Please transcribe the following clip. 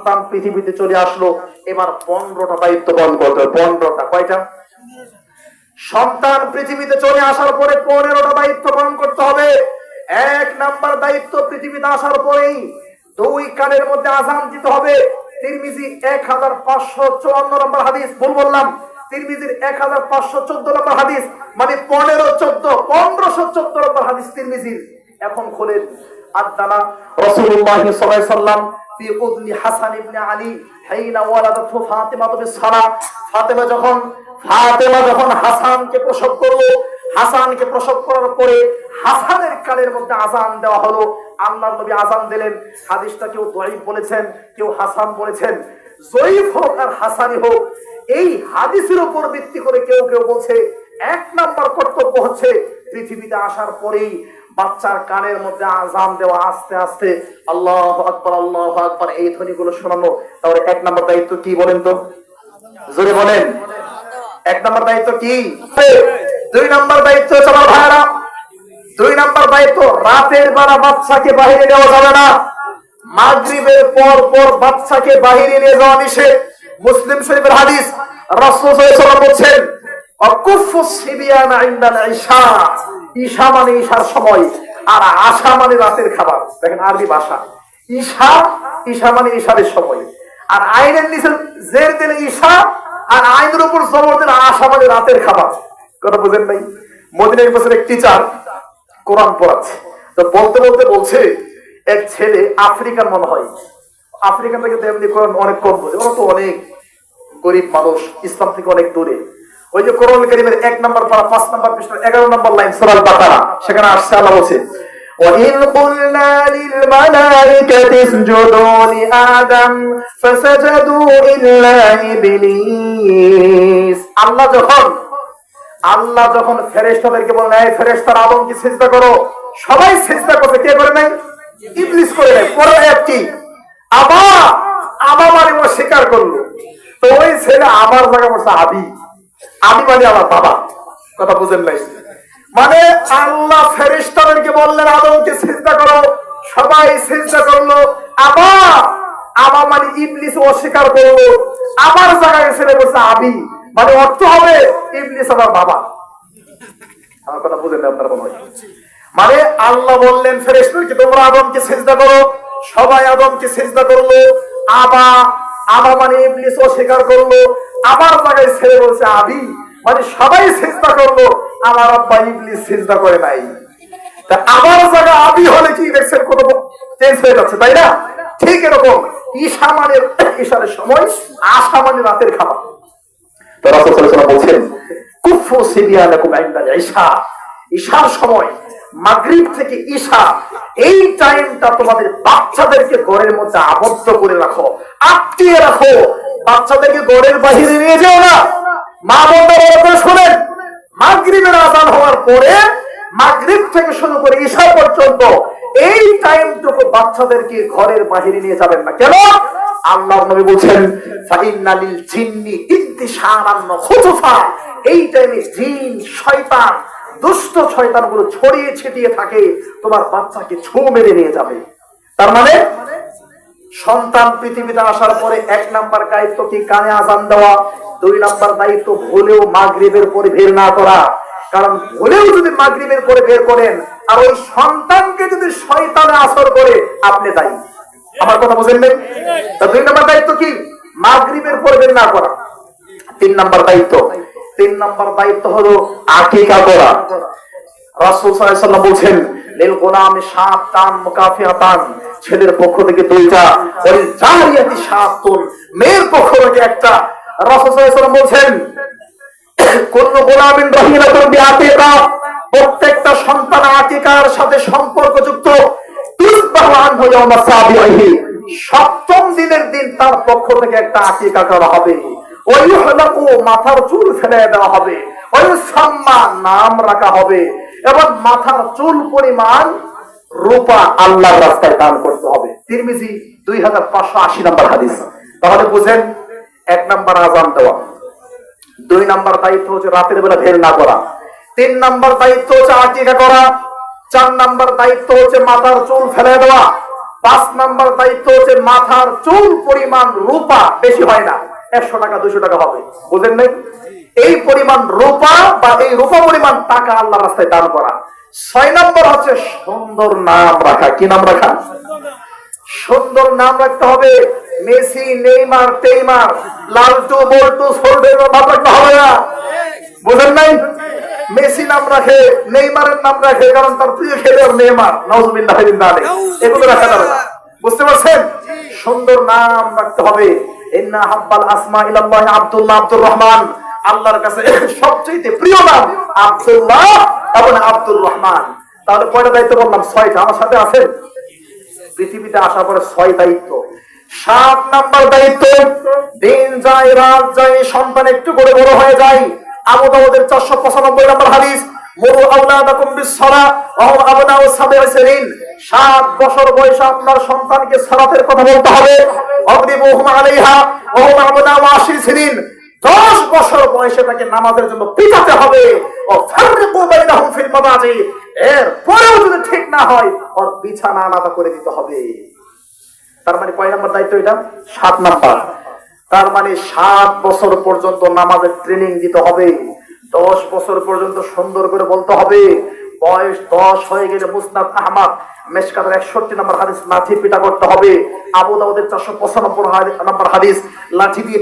সন্তান পৃথিবীতে চলে আসলো, এবার পনেরোটা দায়িত্ব পালন করতে হবে। পনেরোটা কয়টা? সন্তান পৃথিবীতে চলে আসার পরে পনেরোটা দায়িত্ব পালন করতে হবে। এক নাম্বার দায়িত্ব পৃথিবীতে আসার পরেই দুই কানের মধ্যে আজান দিতে হবে। তিরমিজি এক হাজার পাঁচশো চুয়ান্ন নম্বর হাদিস, ভুল বললাম। তিরমিজির এক হাজার পাঁচশো চোদ্দ নম্বর হাদিস মানে পনেরো চোদ্দ, পনেরোশো চোদ্দ নম্বর হাদিস তিরমিজির। এখন খোলেন আদানা রসুল্লাহ সাল্লাহ সাল্লাম ফি হাসান ইবনে আলী হাইনা ওয়ালাদাতু ফাতিমা ফাতিমা যখন যখন হাসানকে প্রসব করল, হাসানকে প্রসব করার পরে হাসানের কালের মধ্যে আজান দেওয়া হলো। আল্লাহ নবী আজান দিলেন। হাদিসটা কেউ দরিফ বলেছেন, কেউ হাসান বলেছেন। জয়ীফ হোক আর হাসানি হোক, এই হাদিসের উপর ভিত্তি করে কেউ কেউ বলছে, এক নাম্বার কর্তব্য হচ্ছে পৃথিবীতে আসার পরেই বাচ্চার কানের মধ্যে আজান দেওয়া আস্তে আস্তে, আল্লাহ আকবর আল্লাহ আকবর, এই ধ্বনিগুলো শোনানো তাহলে এক নাম্বার দায়িত্ব কি বলেন তো? জোরে বলেন। এক নাম্বার দায়িত্ব কি? দুই নাম্বার দায়িত্ব হচ্ছে আমার ভাইরা দুই নাম্বার দায়িত্ব, রাতের বেলা বাচ্চাকে বাহিরে নেওয়া যাবে না। মাগরিবের পর পর বাচ্চাকে বাহিরে নিয়ে যাওয়া নিষেধ। মুসলিম শরীফের হাদিস রাসূল সাল্লাল্লাহু আলাইহি ওয়াসাল্লাম বলছেন অকুফু সিবিয়ানা ইনদাল ঈশা ঈশা মানে ঈশার সময়, আর আশা মানে রাতের খাবার। দেখেন আরবি ভাষা। ঈশা ঈশা মানে ঈশারের সময়। আর আইনের নিচে জের দিলে ঈশা, আর আইনের উপর জবর দিলে আশা মানে রাতের খাবার। কথা বুঝেন নাই? মদিনার বছর এক টিচার কোরআন পড়াচ্ছে। তো বলতে বলতে বলছে, এক ছেলে আফ্রিকার মনে হয়। আফ্রিকান থেকে এমনি কোরআন অনেক কম বোঝে। ওরা তো অনেক গরিব মানুষ, ইসলাম থেকে অনেক দূরে। ওই যে কোরআন কারিমের এক নম্বর পারা পাঁচ নম্বর পৃষ্ঠা এগারো নম্বর লাইন সোরাল বাকারা সেখানে আসছে আল্লাহ বলছে وإذ قلنا للملائكة اسجدوا لآدم فسجدوا إلا إبليس আল্লাহ যখন আল্লাহ যখন ফেরেশতাদেরকে বললেন এই ফেরেশতার আদমকে সিজদা করো সবাই সিজদা করছে কে করে নাই ইবলিস করে নাই পরে একটি আবার আবার মানে ও স্বীকার করলো তো ওই ছেলে আমার জায়গা বলছে আবি আমি মানে আমার বাবা। কথা বুঝেন নাই। মানে আল্লাহ ফেরেশতাদেরকে বললেন, আদমকে সিজদা করো। সবাই সিজদা করল। আবার আবার মানে ইবলিস অস্বীকার করল। আমার জায়গায় ছেলে বলছে আবি মানে অর্থ হবে ইবলিস আমার বাবা। আমার কথা বুঝেন আপনারা মনে মানে আল্লাহ বললেন, ফেরেশতাদেরকে তোমরা আদমকে সিজদা করো। সবাই আদমকে সিজদা করল। আবা আবা মানে ইবলিস অস্বীকার করল। আমার জায়গায় ছেলে বলছে, আবি মানে সবাই সিজদা করল, আমার আব্বা ইবলিস সিজদা করে নাই। তা আমার জায়গা আবি হলে কি দেখছেন কোনো চেঞ্জ হয়ে যাচ্ছে, তাই না? ঠিক এরকম, ঈশা মানে ঈশারের সময় আশা মানে রাতের খাবার। বলছেন কুফু ঈশা। ঈশার সময়, মাগরিব থেকে ঈশা, এই টাইমটা তোমাদের বাচ্চাদেরকে ঘরের মধ্যে আবদ্ধ করে রাখো, আটকিয়ে রাখো। বাচ্চাদেরকে ঘরের বাহিরে নিয়ে যেও না। মা বোনরা বড় করে শোনেন, মাগরিবের আজান হওয়ার পরে মাগরিব থেকে শুরু করে ঈশা পর্যন্ত এই টাইমটুকু বাচ্চাদেরকে ঘরের বাহিরে নিয়ে যাবেন না। কেন? আল্লাহর নবী বলছেন, ফাইন্নালিল জিন্নি ইন্তিশারান খুতুফা। এই টাইমে জিন, শয়তান, দুষ্ট শয়তানগুলো ছড়িয়ে ছিটিয়ে থাকে, তোমার বাচ্চাকে ছো মেরে নিয়ে যাবে। তার মানে সন্তান পৃথিবীতে আসার পরে এক নাম্বার দায়িত্ব কি কানে আজান দেওয়া? দুই নাম্বার দায়িত্ব ভুলেও মাগরিবের পরে বের না করা। কারণ ভুলেও যদি মাগরিবের পরে বের করেন, আর ওই সন্তানকে যদি শয়তানে আসর করে, আপনি দায়ী। আমার কথা বুঝেন তা দুই নাম্বার দায়িত্ব কি? মাগরিবের পরে বের না করা। তিন নাম্বার দায়িত্ব। তিন নাম্বার দায়িত্ব হলো আকিকা করা। রাসূল সাল্লাল্লাহু আলাইহি ওয়াসাল্লাম বলছেন লিল গোলামে ছেলের পক্ষ থেকে দুইটা ওই মেয়ের পক্ষ থেকে একটা। বলছেন কোন গোলামিন বিআকিকা প্রত্যেকটা সন্তান আকিকার সাথে সম্পর্কযুক্ত। সপ্তম দিনের দিন তার পক্ষ থেকে একটা আকিকা করা হবে। ওই মাথার চুল ফেলে দেওয়া হবে। ওই সাম্মা নাম রাখা হবে। এবং মাথার চুল পরিমাণ রূপা আল্লাহর রাস্তায় দান করতে হবে। তিরমিজি দুই হাজার পাঁচশো আশি নম্বর হাদিস। তাহলে বুঝেন, এক নাম্বার আজান দেওয়া। দুই নাম্বার দায়িত্ব হচ্ছে রাতের বেলা ভের না করা। তিন নাম্বার দায়িত্ব হচ্ছে আকিকা করা। চার নাম্বার দায়িত্ব হচ্ছে মাথার চুল ফেলে দেওয়া। পাঁচ নাম্বার দায়িত্ব হচ্ছে মাথার চুল পরিমাণ রূপা। বেশি হয় না। একশো টাকা দুশো টাকা হবে। বুঝলেন নাই? এই পরিমাণ রূপা বা এই রূপা পরিমাণ টাকা আল্লাহ রাস্তায় দান করা। ছয় নম্বর হচ্ছে সুন্দর নাম রাখা। কি নাম রাখা? সুন্দর নাম রাখতে হবে মেসি, নেইমার টেইমার লালটু, বল্টু সোল্ডের নাম রাখতে হবে না। বুঝেন নাই? মেসি নাম রাখে, নেইমারের নাম রাখে, কারণ তার প্রিয় খেলোয়াড় নেইমার। নজরুল্লাহ এগুলো রাখা যাবে না। বুঝতে পারছেন? সুন্দর নাম রাখতে হবে। ইন্না হাব্বাল আসমা ইলাল্লাহ আব্দুল্লাহ আব্দুর রহমান। আল্লাহর কাছে সবচেয়ে প্রিয় নাম আব্দুল্লাহ এবং আব্দুর রহমান। তাহলে কয়টা দায়িত্ব বললাম? ছয়টা। আমার সাথে আছেন? পৃথিবীতে আসার পরে ছয় দায়িত্ব। সাত নাম্বার দায়িত্ব, দিন যায়, রাত যায়, সন্তান একটু করে বড় হয়ে যায়। আবু দাউদের চারশো পঁচানব্বই নম্বর হাদিস, মরু আওলাদাকুম বিসসালা ওয়া আবনাউ সাবঈ সিনিন। সাত বছর বয়সে আপনার সন্তানকে সালাতের কথা বলতে হবে। অগ্রিবুহুম আলাইহা ওয়া আবনাউ আশি সিনিন। দশ বছর বয়সে তাকে নামাজের জন্য পিটাতে হবে। ও ফিল মাদাজি এর পরেও যদি ঠিক না হয়, ওর বিছানা আলাদা করে দিতে হবে। তার মানে কয় নাম্বার দায়িত্ব এটা? সাত নাম্বার। তার মানে সাত বছর পর্যন্ত নামাজের ট্রেনিং দিতে হবে। দশ বছর পর্যন্ত সুন্দর করে বলতে হবে। বয়স দশ হয়ে গেলে মুসনাদ আহমদ একষট্টি নম্বর হাদিস লাঠি পিটা করতে হবে। আবু দাউদের চারশো পঁচানব্বই নম্বর হাদিস লাঠি দিয়ে